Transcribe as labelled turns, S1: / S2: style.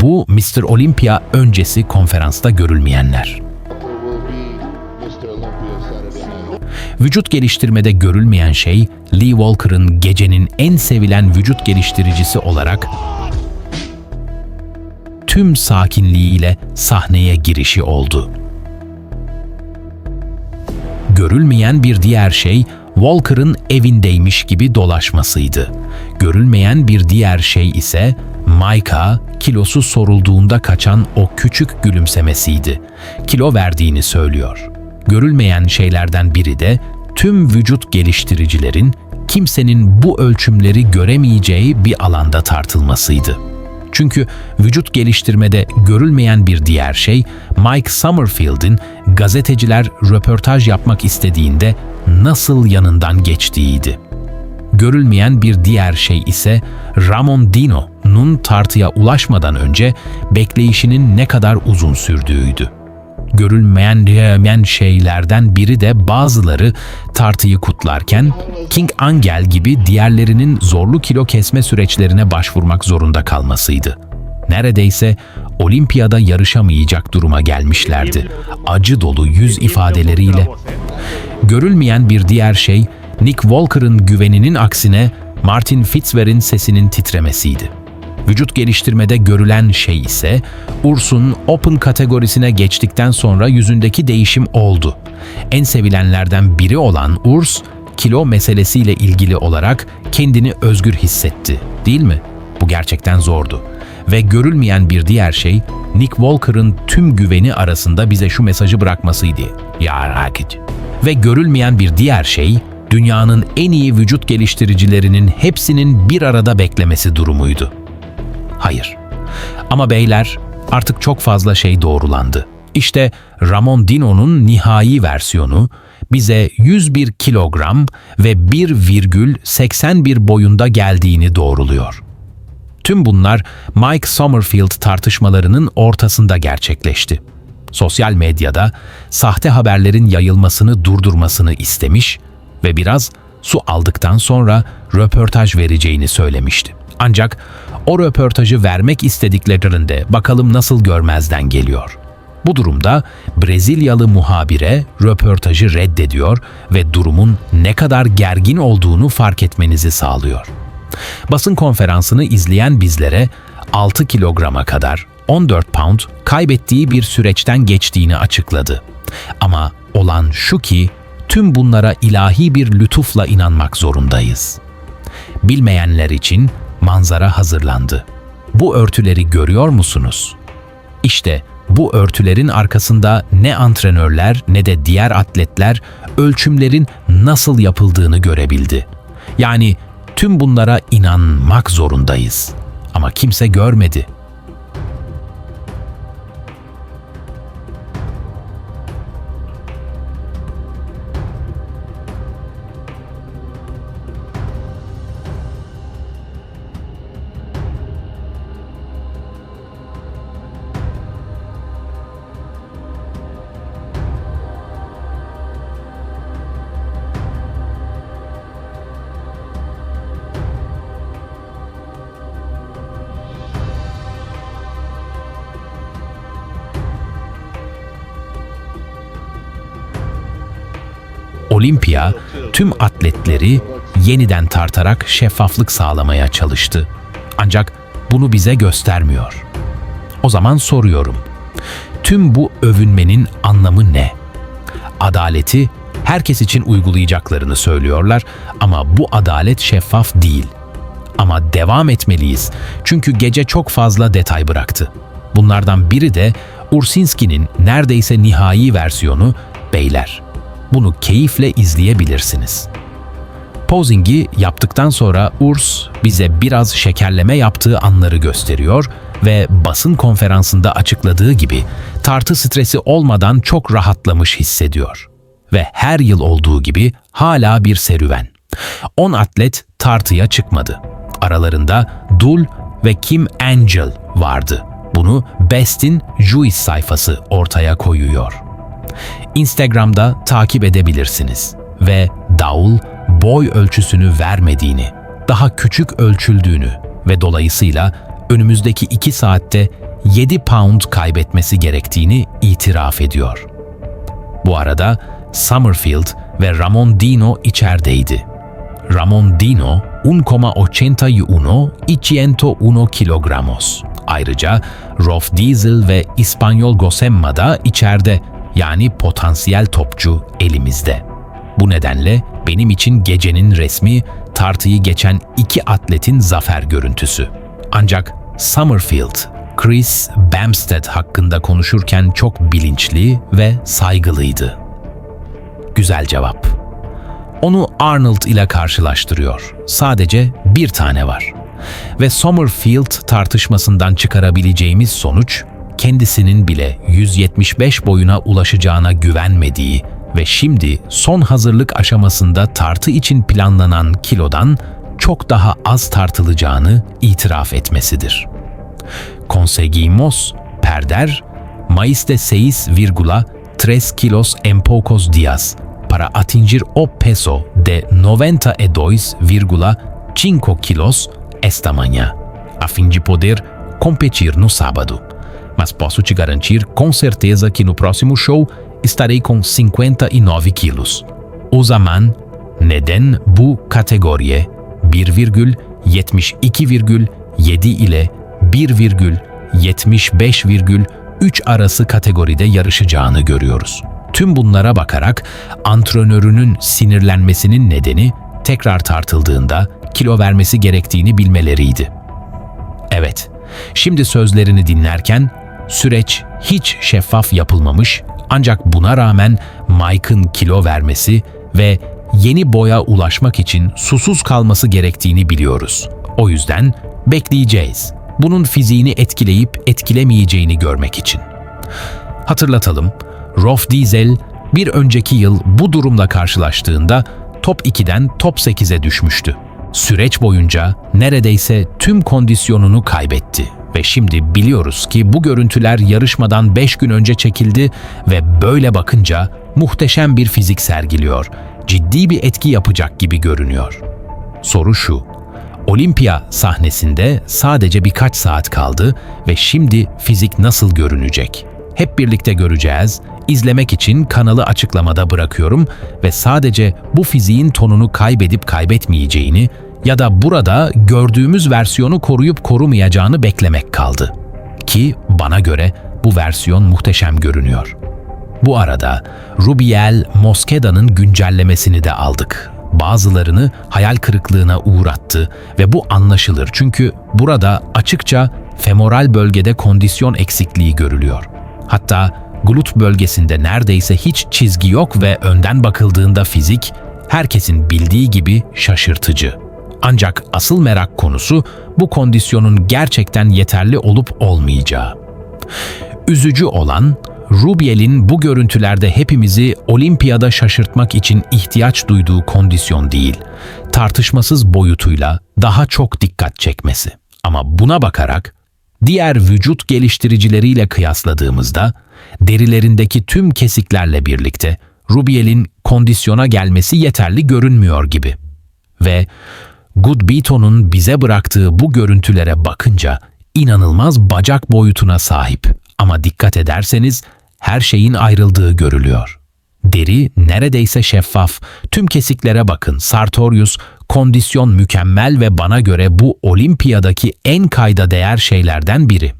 S1: Bu Mr. Olympia öncesi konferansta görülmeyenler. Vücut geliştirmede görülmeyen şey Lee Walker'ın gecenin en sevilen vücut geliştiricisi olarak tüm sakinliğiyle sahneye girişi oldu. Görülmeyen bir diğer şey Walker'ın evindeymiş gibi dolaşmasıydı. Görülmeyen bir diğer şey ise Micah kilosu sorulduğunda kaçan o küçük gülümsemesiydi. Kilo verdiğini söylüyor. Görülmeyen şeylerden biri de tüm vücut geliştiricilerin kimsenin bu ölçümleri göremeyeceği bir alanda tartılmasıydı. Çünkü vücut geliştirmede görülmeyen bir diğer şey Mike Summerfield'in gazeteciler röportaj yapmak istediğinde nasıl yanından geçtiğiydi. Görülmeyen bir diğer şey ise Ramon Dino'nun tartıya ulaşmadan önce bekleyişinin ne kadar uzun sürdüğüydü. Görülmeyen şeylerden biri de bazıları tartıyı kutlarken King Angel gibi diğerlerinin zorlu kilo kesme süreçlerine başvurmak zorunda kalmasıydı. Neredeyse olimpiyada yarışamayacak duruma gelmişlerdi. Acı dolu yüz ifadeleriyle. Görülmeyen bir diğer şey Nick Walker'ın güveninin aksine Martin Fitzgerald'in sesinin titremesiydi. Vücut geliştirmede görülen şey ise Urs'un Open kategorisine geçtikten sonra yüzündeki değişim oldu. En sevilenlerden biri olan Urs, kilo meselesiyle ilgili olarak kendini özgür hissetti, değil mi? Bu gerçekten zordu. Ve görülmeyen bir diğer şey, Nick Walker'ın tüm güveni arasında bize şu mesajı bırakmasıydı. Ya Rakit. Ve görülmeyen bir diğer şey, dünyanın en iyi vücut geliştiricilerinin hepsinin bir arada beklemesi durumuydu. Hayır. Ama beyler artık çok fazla şey doğrulandı. İşte Ramon Dino'nun nihai versiyonu bize 101 kilogram ve 1,81 boyunda geldiğini doğruluyor. Tüm bunlar Mike Summerfield tartışmalarının ortasında gerçekleşti. Sosyal medyada sahte haberlerin yayılmasını durdurmasını istemiş ve biraz su aldıktan sonra röportaj vereceğini söylemişti. Ancak o röportajı vermek istediklerinde bakalım nasıl görmezden geliyor. Bu durumda Brezilyalı muhabire röportajı reddediyor ve durumun ne kadar gergin olduğunu fark etmenizi sağlıyor. Basın konferansını izleyen bizlere 6 kilograma kadar 14 pound kaybettiği bir süreçten geçtiğini açıkladı. Ama olan şu ki tüm bunlara ilahi bir lütufla inanmak zorundayız. Bilmeyenler için manzara hazırlandı. Bu örtüleri görüyor musunuz? İşte bu örtülerin arkasında ne antrenörler ne de diğer atletler ölçümlerin nasıl yapıldığını görebildi. Yani tüm bunlara inanmak zorundayız. Ama kimse görmedi. Olimpia tüm atletleri yeniden tartarak şeffaflık sağlamaya çalıştı. Ancak bunu bize göstermiyor. O zaman soruyorum. Tüm bu övünmenin anlamı ne? Adaleti herkes için uygulayacaklarını söylüyorlar ama bu adalet şeffaf değil. Ama devam etmeliyiz çünkü gece çok fazla detay bıraktı. Bunlardan biri de Ursinski'nin neredeyse nihai versiyonu Beyler. Bunu keyifle izleyebilirsiniz. Posing'i yaptıktan sonra Urs bize biraz şekerleme yaptığı anları gösteriyor ve basın konferansında açıkladığı gibi tartı stresi olmadan çok rahatlamış hissediyor. Ve her yıl olduğu gibi hala bir serüven. 10 atlet tartıya çıkmadı. Aralarında Dul ve Kim Angel vardı. Bunu Best'in Juice sayfası ortaya koyuyor. Instagram'da takip edebilirsiniz ve Daul boy ölçüsünü vermediğini, daha küçük ölçüldüğünü ve dolayısıyla önümüzdeki iki saatte 7 pound kaybetmesi gerektiğini itiraf ediyor. Bu arada Summerfield ve Ramon Dino içerideydi. Ramon Dino 1,81 201 kilogramos. Ayrıca Rolf Diesel ve İspanyol Gosemma da içeride yani potansiyel topçu elimizde. Bu nedenle benim için gecenin resmi tartıyı geçen iki atletin zafer görüntüsü. Ancak Summerfield, Chris Bamstead hakkında konuşurken çok bilinçli ve saygılıydı. Güzel cevap. Onu Arnold ile karşılaştırıyor. Sadece bir tane var. Ve Summerfield tartışmasından çıkarabileceğimiz sonuç, kendisinin bile 175 boyuna ulaşacağına güvenmediği ve şimdi son hazırlık aşamasında tartı için planlanan kilodan çok daha az tartılacağını itiraf etmesidir. Conseguimos perder mais de 6,3 kilos en pocos días para atingir o peso de 92,5 kilos esta manhã, a fim de poder competir no sábado. Mas posso te garantir com certeza que no próximo show estarei com 59 quilos. O zaman neden bu kategoriye 1,72,7 ile 1,75,3 arası kategoride yarışacağını görüyoruz. Tüm bunlara bakarak antrenörünün sinirlenmesinin nedeni tekrar tartıldığında kilo vermesi gerektiğini bilmeleriydi. Evet, şimdi sözlerini dinlerken süreç hiç şeffaf yapılmamış ancak buna rağmen Mike'ın kilo vermesi ve yeni boya ulaşmak için susuz kalması gerektiğini biliyoruz. O yüzden bekleyeceğiz. Bunun fiziğini etkileyip etkilemeyeceğini görmek için. Hatırlatalım, Rolf Diesel bir önceki yıl bu durumla karşılaştığında top 2'den top 8'e düşmüştü. Süreç boyunca neredeyse tüm kondisyonunu kaybetti ve şimdi biliyoruz ki bu görüntüler yarışmadan 5 gün önce çekildi ve böyle bakınca muhteşem bir fizik sergiliyor. Ciddi bir etki yapacak gibi görünüyor. Soru şu. Olimpiya sahnesinde sadece birkaç saat kaldı ve şimdi fizik nasıl görünecek? Hep birlikte göreceğiz. İzlemek için kanalı açıklamada bırakıyorum ve sadece bu fiziğin tonunu kaybedip kaybetmeyeceğini ya da burada gördüğümüz versiyonu koruyup korumayacağını beklemek kaldı. Ki bana göre bu versiyon muhteşem görünüyor. Bu arada Rubiel Mosqueda'nın güncellemesini de aldık. Bazılarını hayal kırıklığına uğrattı ve bu anlaşılır çünkü burada açıkça femoral bölgede kondisyon eksikliği görülüyor. Hatta glut bölgesinde neredeyse hiç çizgi yok ve önden bakıldığında fizik herkesin bildiği gibi şaşırtıcı. Ancak asıl merak konusu bu kondisyonun gerçekten yeterli olup olmayacağı. Üzücü olan Rubiel'in bu görüntülerde hepimizi olimpiyada şaşırtmak için ihtiyaç duyduğu kondisyon değil, tartışmasız boyutuyla daha çok dikkat çekmesi. Ama buna bakarak diğer vücut geliştiricileriyle kıyasladığımızda derilerindeki tüm kesiklerle birlikte Rubiel'in kondisyona gelmesi yeterli görünmüyor gibi. Ve Goodbeaton'un bize bıraktığı bu görüntülere bakınca inanılmaz bacak boyutuna sahip. Ama dikkat ederseniz her şeyin ayrıldığı görülüyor. Deri neredeyse şeffaf. Tüm kesiklere bakın. Sartorius kondisyon mükemmel ve bana göre bu olimpiyadaki en kayda değer şeylerden biri.